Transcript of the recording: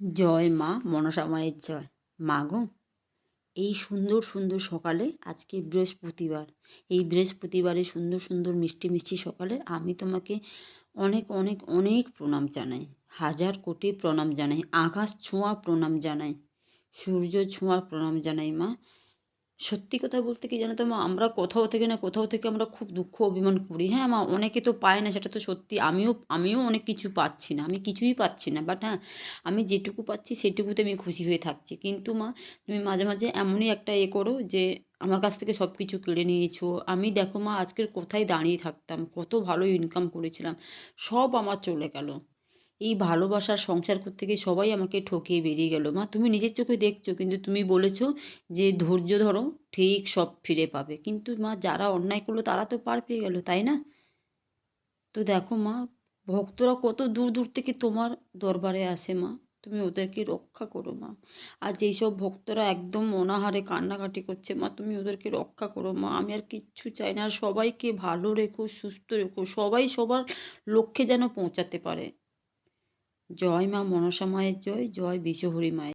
জয় মা মনসামায়ের জয়। মা গো, এই সুন্দর সুন্দর সকালে আজকে বৃহস্পতিবার। এই বৃহস্পতিবারে সুন্দর সুন্দর মিষ্টি মিষ্টি সকালে আমি তোমাকে অনেক অনেক অনেক প্রণাম জানাই। হাজার কোটি প্রণাম জানাই, আকাশ ছোঁয়া প্রণাম জানাই, সূর্য ছোঁয়া প্রণাম জানাই মা। সত্যি কথা বলতে কি জানো তো মা? আমরা কোথাও থেকে না কোথাও থেকে আমরা খুব দুঃখ অভিমান করি। হ্যাঁ মা, অনেকে তো পায় না, সেটা তো সত্যি। আমিও আমিও অনেক কিছু পাচ্ছি না। আমি কিছুই পাচ্ছি না। বাট হ্যাঁ আমি যেটুকু পাচ্ছি সেটুকুতে আমি খুশি হয়ে থাকছি। কিন্তু মা, তুমি মাঝে মাঝে এমনই একটা এ করো যে, আমার কাছ থেকে সব কিছু কেড়ে নিয়েছো। আমি দেখো মা, আজকের কোথায় দাঁড়িয়ে থাকতাম? কত ভালো ইনকাম করেছিলাম। সব আমার চলে গেল। এই ভালোবাসার সংসার করতে গিয়ে সবাই আমাকে ঠকিয়ে বেরিয়ে গেল। মা, তুমি নিজের চোখে দেখছ, কিন্তু তুমি বলেছ যে ধৈর্য ধরো, ঠিক সব ফিরে পাবে। কিন্তু মা, যারা অন্যায় করল তারা তো পার পেয়ে গেল, তাই না? তো দেখো মা, ভক্তরা কত দূর দূর থেকে তোমার দরবারে আসে মা। তুমি ওদেরকে রক্ষা করো মা। আর যেই সব ভক্তরা একদম অনাহারে কান্নাকাটি করছে মা, তুমি ওদেরকে রক্ষা করো মা। আমি আর কিচ্ছু চাই না, আর সবাইকে ভালো রেখো, সুস্থ রেখো। সবাই সবার লক্ষ্যে যেন পৌঁছাতে পারে। জয় মা মনসা মায়ের জয় জয় বিশ্বহরি মায়ের